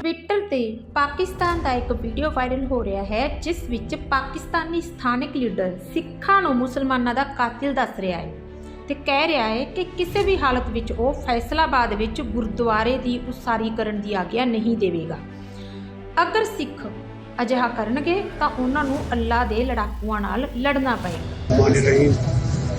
Twitter ਤੇ ਪਾਕਿਸਤਾਨ ਦਾ ਇੱਕ video viral ਹੋ ਰਿਹਾ ਹੈ, ਜਿਸ ਵਿੱਚ ਪਾਕਿਸਤਾਨੀ ਸਥਾਨਕ ਲੀਡਰ ਸਿੱਖਾਂ ਨੂੰ ਮੁਸਲਮਾਨਾਂ ਦਾ ਕਾਤਿਲ ਦੱਸ ਰਿਹਾ ਹੈ ਤੇ ਕਹਿ ਰਿਹਾ ਹੈ ਕਿ ਕਿਸੇ ਵੀ ਹਾਲਤ ਵਿੱਚ ਉਹ ਫੈਸਲਾਬਾਦ ਵਿੱਚ ਗੁਰਦੁਆਰੇ ਦੀ ਉਸਾਰੀ ਕਰਨ ਦੀ ਆਗਿਆ ਨਹੀਂ ਦੇਵੇਗਾ। ਅਗਰ ਸਿੱਖ ਅਜਿਹਾ ਕਰਨਗੇ ਤਾਂ ਉਹਨਾਂ ਨੂੰ ਅੱਲਾ ਦੇ ਲੜਾਕੂਆਂ ਨਾਲ ਲੜਨਾ ਪਏਗਾ। ਰਹੀਮ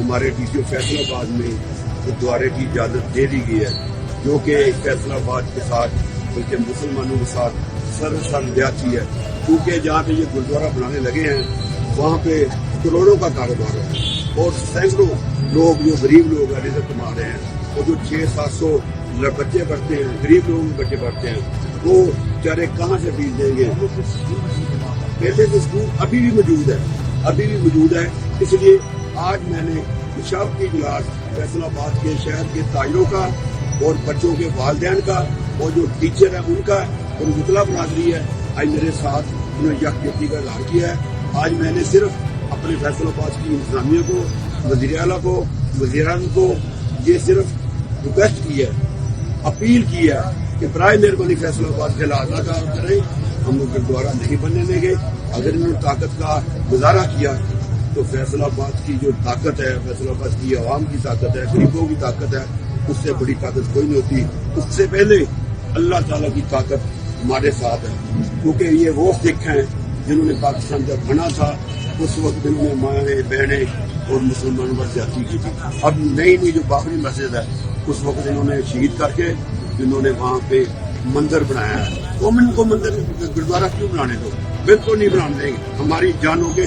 ہمارے ڈی سی او فیصل آباد میں گرودوارے کی اجازت دے دی گئی ہے، جو کہ فیصل آباد کے ساتھ، بلکہ مسلمانوں کے ساتھ سر سر جاتی ہے۔ کیونکہ جہاں پہ یہ گرودوارہ بنانے لگے ہیں، وہاں پہ کروڑوں کا کاروبار ہے۔ اور سینکڑوں لوگ، جو غریب لوگ ہیں رزت کما رہے ہیں، اور جو چھ سات سو بچے پڑھتے ہیں، غریب لوگ بچے پڑھتے ہیں، وہ چارے کہاں سے بیچ دیں گے؟ پہلے سے اسکول ابھی بھی موجود ہے۔ ابھی بھی موجود ہے، اس لیے آج میں نے پیشاب کی کلاس فیصل آباد کے شہر کے تائیوں کا اور بچوں کے والدین کا اور جو ٹیچر ہے ان کا اور مطلع برادری ہے۔ آج میرے ساتھ انہوں نے یکجہتی کا اظہار کیا ہے۔ آج میں نے صرف اپنے فیصل آباد کی انتظامیہ کو، وزیر اعلیٰ کو، وزیران کو یہ صرف ریکویسٹ کی ہے، اپیل کی ہے کہ برائے مہربانی فیصل آباد کے لحاظ کا کریں۔ ہم لوگ گردوارا نہیں بننے دیں گے۔ اگر انہوں نے طاقت کا گزارا کیا تو فیصل آباد کی جو طاقت ہے فیصل آباد کی عوام کی طاقت ہے، غریبوں کی طاقت ہے، اس سے بڑی طاقت کوئی نہیں ہوتی۔ اس سے پہلے اللہ تعالیٰ کی طاقت ہمارے ساتھ ہے۔ کیونکہ یہ وہ سکھ ہیں جنہوں نے پاکستان جب بنا تھا، اس وقت انہوں نے مائیں، بہنیں اور مسلمانوں پر جاتی کی تھی۔ اب نئی نئی جو باخری مسجد ہے، اس وقت انہوں نے شہید کر کے جنہوں نے وہاں پہ مندر بنایا ہے۔ قومن کو مندر گردوارہ کیوں بنانے دو؟ بالکل نہیں بنانے دیں گے۔ ہماری جانوں کے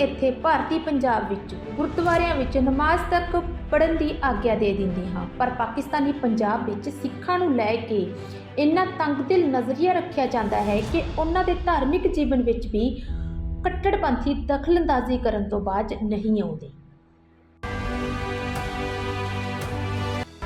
ਇੱਥੇ ਭਾਰਤੀ ਪੰਜਾਬ ਵਿੱਚ ਗੁਰਦੁਆਰਿਆਂ ਵਿੱਚ ਨਮਾਜ਼ ਤੱਕ ਪੜਨ ਦੀ ਆਗਿਆ ਦੇ ਦਿੰਦੇ ਹਾਂ। ਪਰ ਪਾਕਿਸਤਾਨੀ ਪੰਜਾਬ ਵਿੱਚ ਸਿੱਖਾਂ ਨੂੰ ਲੈ ਕੇ ਇੰਨਾ ਤੰਗਦਿਲ ਨਜ਼ਰੀਆ ਰੱਖਿਆ ਜਾਂਦਾ ਹੈ ਕਿ ਉਹਨਾਂ ਦੇ ਧਾਰਮਿਕ ਜੀਵਨ ਵਿੱਚ ਵੀ ਕੱਟੜਪੰਥੀ ਦਖਲਅੰਦਾਜ਼ੀ ਕਰਨ ਤੋਂ ਬਾਅਦ ਨਹੀਂ ਆਉਂਦੇ।